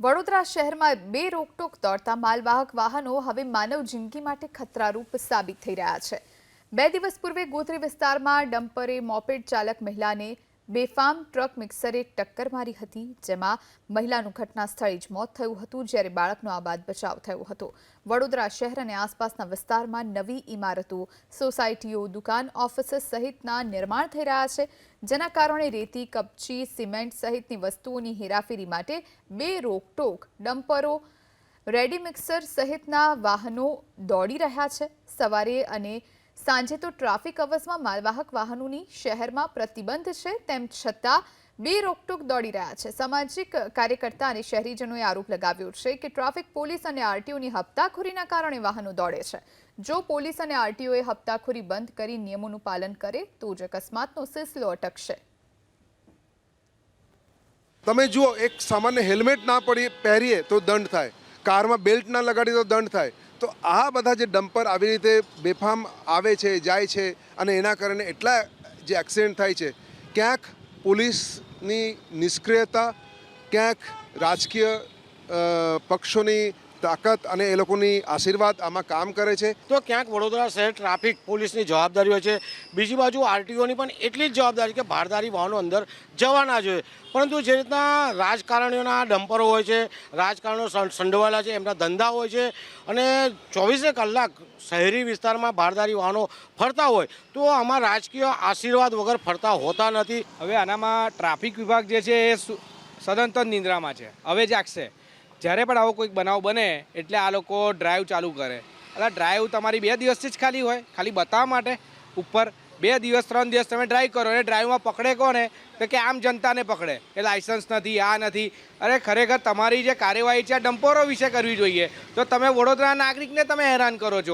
વડોદરા શહેરમાં બે રોકટોક દોડતા માલવાહક વાહનો હવે માનવ જિંદગી માટે ખતરારૂપ સાબિત થઈ રહ્યા છે. બે દિવસ પૂર્વે ગોત્રી વિસ્તારમાં ડમ્પરે મોપેડ ચાલક મહિલાને બેફામ ટ્રક મિક્સરે ટક્કર મારી હતી, જેમાં મહિલાનું ઘટના સ્થળે જ મોત થયું હતું, જ્યારે બાળકનો આબાદ બચાવ થયો હતો. વડોદરા શહેર અને આસપાસના વિસ્તારમાં નવી ઇમારતો સોસાયટીઓ, દુકાન ઓફિસીસ સહિતના નિર્માણ થઈ રહ્યા છે, જેના કારણે રેતી, કપચી, સિમેન્ટ સહિતની વસ્તુઓની હેરાફેરી માટે બે રોકટોક ડમ્પરો, રેડી મિક્સર સહિતના વાહનો દોડી રહ્યા છે. સવારે અને સાંજે તો ટ્રાફિક અવસમાં માલવાહક વાહનોની શહેરમાં પ્રતિબંધ છે, તેમ છતાં બે રોકટોક દોડી રહ્યા છે. સામાજિક કાર્યકર્તા અને શહેરીજનોએ આરોપ લગાવ્યો છે કે ટ્રાફિક પોલીસ અને આરટીઓની હપ્તાખોરીના કારણે વાહનો દોડે છે. જો પોલીસ અને આરટીઓએ હપ્તાખોરી બંધ કરી નિયમોનું પાલન કરે, તો જ અકસ્માતનો સિલસિલો અટકશે. તમે જુઓ, એક સામાન્ય હેલ્મેટ ના પડી પહેરીએ તો દંડ થાય. કારમાં બેલ્ટ ના લગાડીએ તો દંડ થાય. તો આ બધા જે ડમ્પર આવી રીતે બેફામ આવે છે, જાય છે અને એના કારણે એટલા જે એક્સિડન્ટ થાય છે, ક્યાંક પોલીસની નિષ્ક્રિયતા, ક્યાંક રાજકીય પક્ષોની તાકાત અને એ લોકોની આશીર્વાદ આમાં કામ કરે છે. તો ક્યાંક વડોદરા શહેર ટ્રાફિક પોલીસની જવાબદારી હોય છે. બીજી બાજુ આરટીઓની પણ એટલી જ જવાબદારી કે ભારદારી વાહનો અંદર જવા ના જોઈએ. પરંતુ જે રીતના રાજકારણીઓના ડમ્પરો હોય છે રાજકારણીઓ સં- સંડોવાયેલા છે એમના ધંધા હોય છે અને ચોવીસે કલાક શહેરી વિસ્તારમાં ભારદારી વાહનો ફરતા હોય તો આમાં રાજકીય આશીર્વાદ વગર ફરતા હોતા નથી. હવે આનામાં ટ્રાફિક વિભાગ જે છે એ સુ- સદંતર નિંદ્રામાં છે. હવે જાગશે. જ્યારે પણ આવો કોઈક બનાવ બને, એટલે આ લોકો ડ્રાઈવ ચાલુ કરે. એટલે ડ્રાઈવ તમારી બે દિવસથી જ ખાલી હોય. ખાલી બતાવવા માટે ઉપર બે દિવસ, ત્રણ દિવસ તમે ડ્રાઈવ કરો. અને ડ્રાઈવમાં પકડે કોને? તો કે આમ જનતાને પકડે. કે લાઇસન્સ નથી, આ નથી. અરે, ખરેખર તમારી જે કાર્યવાહી છે ડમ્પોરો વિશે કરવી જોઈએ. તો તમે વડોદરા નાગરિકને તમે હેરાન કરો છો.